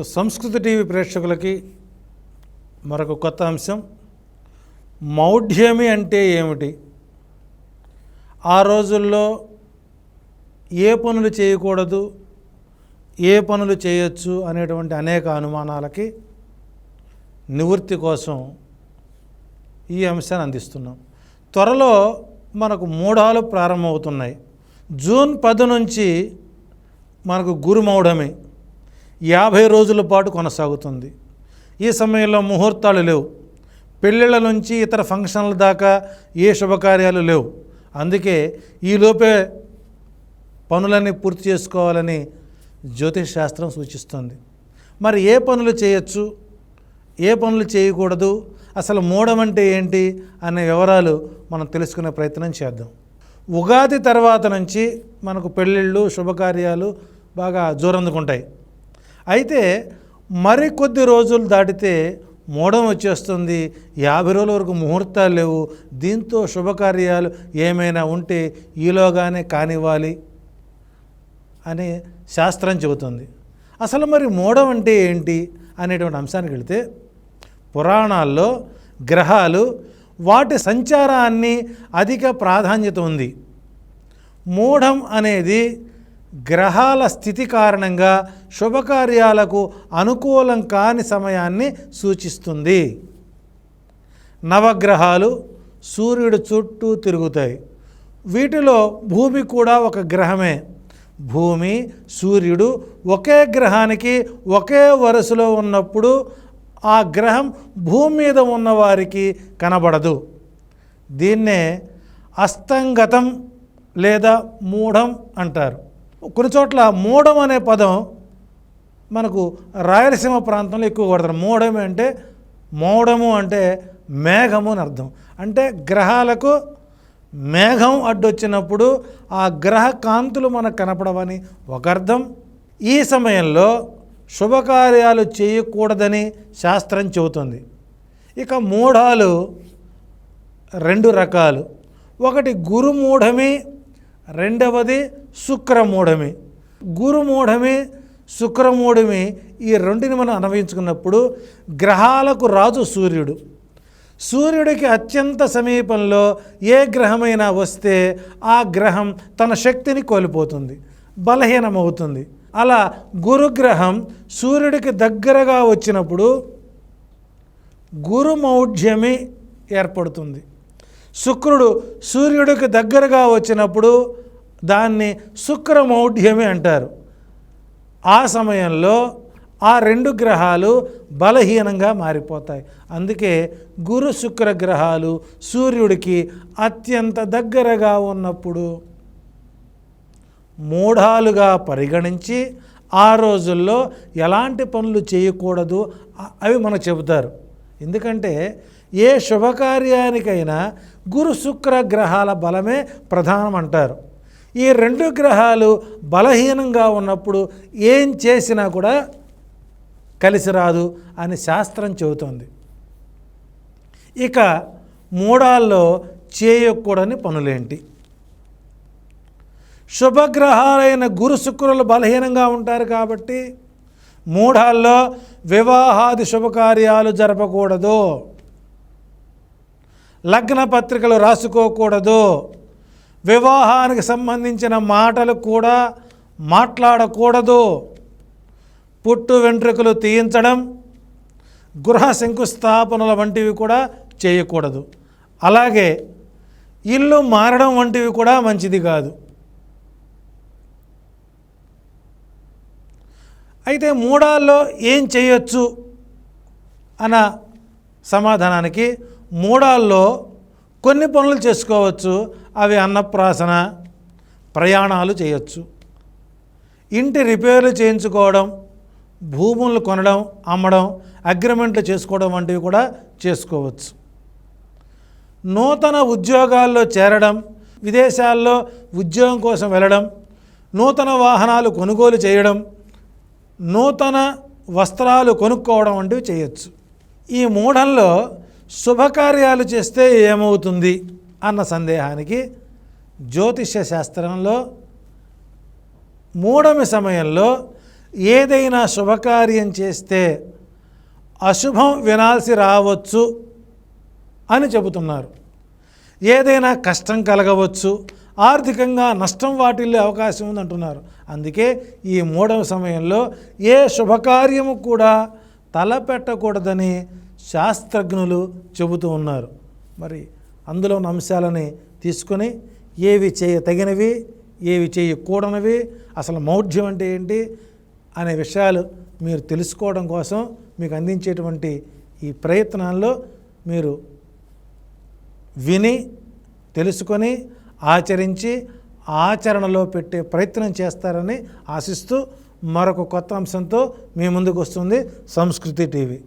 So సంస్కృతి TV ప్రేక్షకులకి మరొక కొత్త అంశం. మౌఢ్యమి అంటే ఏమిటి? ఆ రోజుల్లో ఏ పనులు చేయకూడదు ఏ పనులు చేయొచ్చు అనేటువంటి అనేక అనుమానాలకి నివృత్తి కోసం ఈ అంశాన్ని అందిస్తున్నాం. త్వరలో మనకు మూఢాలు ప్రారంభమవుతున్నాయి. జూన్ పది నుంచి మనకు గురుమౌఢమి. యాభై రోజుల పాటు కొనసాగుతుంది. ఈ సమయంలో ముహూర్తాలు లేవు. పెళ్ళిళ్ళ నుంచి ఇతర ఫంక్షన్ల దాకా ఏ శుభకార్యాలు లేవు. అందుకే ఈలోపే పనులన్నీ పూర్తి చేసుకోవాలని జ్యోతిష్ శాస్త్రం సూచిస్తుంది. మరి ఏ పనులు చేయొచ్చు? ఏ పనులు చేయకూడదు? అసలు మూఢం అంటే ఏంటి? అనే వివరాలు మనం తెలుసుకునే ప్రయత్నం చేద్దాం. ఉగాది తర్వాత నుంచి మనకు పెళ్ళిళ్ళు శుభకార్యాలు బాగా జోరందుకుంటాయి. అయితే మరికొద్ది రోజులు దాటితే మూఢం వచ్చేస్తుంది. యాభై రోజుల వరకు ముహూర్తాలు లేవు. దీంతో శుభకార్యాలు ఏమైనా ఉంటే ఈలోగానే కానివ్వాలి అని శాస్త్రం చెబుతుంది. అసలు మరి మూఢం అంటే ఏంటి అనేటువంటి అంశానికి వెళితే పురాణాల్లో గ్రహాలు వాటి సంచారాన్ని అధిక ప్రాధాన్యత ఉంది. మూఢం అనేది గ్రహాల స్థితి కారణంగా శుభకార్యాలకు అనుకూలం కాని సమయాన్ని సూచిస్తుంది. నవగ్రహాలు సూర్యుడు చుట్టూ తిరుగుతాయి. వీటిలో భూమి కూడా ఒక గ్రహమే. భూమి సూర్యుడు ఒకే గ్రహానికి ఒకే వరుసలో ఉన్నప్పుడు ఆ గ్రహం భూమి మీద ఉన్నవారికి కనబడదు. దీన్నే అస్తంగతం లేదా మూఢం అంటారు. కొన్ని చోట్ల మూడం అనే పదం మనకు రాయలసీమ ప్రాంతంలో ఎక్కువ కొడతారు మూఢం అంటే మోడము అంటే మేఘము అని అర్థం. అంటే గ్రహాలకు మేఘం అడ్డొచ్చినప్పుడు ఆ గ్రహ కాంతులు మనకు కనపడవని ఒక అర్థం. ఈ సమయంలో శుభకార్యాలు చేయకూడదని శాస్త్రం చెబుతుంది. ఇక మూఢాలు రెండు రకాలు. ఒకటి గురుమూఢమి రెండవది శుక్రమూఢమి. గురుమూఢమి శుక్రమూఢమి ఈ రెండుని మనం అన్వయించుకున్నప్పుడు గ్రహాలకు రాజు సూర్యుడు. సూర్యుడికి అత్యంత సమీపంలో ఏ గ్రహమైనా వస్తే ఆ గ్రహం తన శక్తిని కోల్పోతుంది బలహీనమవుతుంది. అలా గురుగ్రహం సూర్యుడికి దగ్గరగా వచ్చినప్పుడు గురుమౌఢ్యమి ఏర్పడుతుంది. శుక్రుడు సూర్యుడికి దగ్గరగా వచ్చినప్పుడు దాన్ని శుక్రమౌఢ్యమి అంటారు. ఆ సమయంలో ఆ రెండు గ్రహాలు బలహీనంగా మారిపోతాయి. అందుకే గురు శుక్ర గ్రహాలు సూర్యుడికి అత్యంత దగ్గరగా ఉన్నప్పుడు మూఢాలుగా పరిగణించి ఆ రోజుల్లో ఎలాంటి పనులు చేయకూడదు అవి మనకు చెబుతారు. ఎందుకంటే ఏ శుభకార్యానికైనా గురు శుక్ర గ్రహాల బలమే ప్రధానం అంటారు ఈ రెండు గ్రహాలు బలహీనంగా ఉన్నప్పుడు ఏం చేసినా కూడా కలిసి రాదు అని శాస్త్రం చెబుతోంది. ఇక మూడాల్లో చేయకూడని పనులేంటి? శుభగ్రహాలైన గురు శుక్రులు బలహీనంగా ఉంటారు కాబట్టి మూఢాల్లో వివాహాది శుభకార్యాలు జరపకూడదు. లగ్న పత్రికలు రాసుకోకూడదు. వివాహానికి సంబంధించిన మాటలు కూడా మాట్లాడకూడదు. పుట్టు వెంట్రుకలు తీయించడం గృహ శంకుస్థాపనల వంటివి కూడా చేయకూడదు. అలాగే ఇల్లు మారడం వంటివి కూడా మంచిది కాదు. అయితే మూడాల్లో ఏం చేయొచ్చు? అన్న సమాధానానికి మూడాల్లో కొన్ని పనులు చేసుకోవచ్చు. అవి అన్నప్రాసన ప్రయాణాలు చేయొచ్చు. ఇంటి రిపేర్లు చేయించుకోవడం భూములు కొనడం అమ్మడం అగ్రిమెంట్లు చేసుకోవడం వంటివి కూడా చేసుకోవచ్చు. నూతన ఉద్యోగాల్లో చేరడం విదేశాల్లో ఉద్యోగం కోసం వెళ్ళడం నూతన వాహనాలు కొనుగోలు చేయడం నూతన వస్త్రాలు కొనుక్కోవడం వంటివి చేయొచ్చు. ఈ మూఢంలో శుభకార్యాలు చేస్తే ఏమవుతుంది అన్న సందేహానికి జ్యోతిష్య శాస్త్రంలో మూడమి సమయంలో ఏదైనా శుభకార్యం చేస్తే అశుభం వినాల్సి రావచ్చు అని చెబుతున్నారు. ఏదైనా కష్టం కలగవచ్చు ఆర్థికంగా నష్టం వాటిల్లే అవకాశం ఉంది అంటున్నారు అందుకే ఈ మూడవ సమయంలో ఏ శుభకార్యము కూడా తలపెట్టకూడదని శాస్త్రజ్ఞులు చెబుతూ ఉన్నారు. మరి అందులో ఉన్న అంశాలని తీసుకొని ఏవి చేయ తగినవి ఏవి చేయకూడనివి అసలు మౌఢ్యం అంటే ఏంటి అనే విషయాలు మీరు తెలుసుకోవడం కోసం మీకు అందించేటువంటి ఈ ప్రయత్నాల్లో మీరు విని తెలుసుకొని ఆచరించి ఆచరణలో పెట్టే ప్రయత్నం చేస్తారని ఆశిస్తూ మరొక కొత్త అంశంతో మీ ముందుకు వస్తుంది సంస్కృతి టీవీ.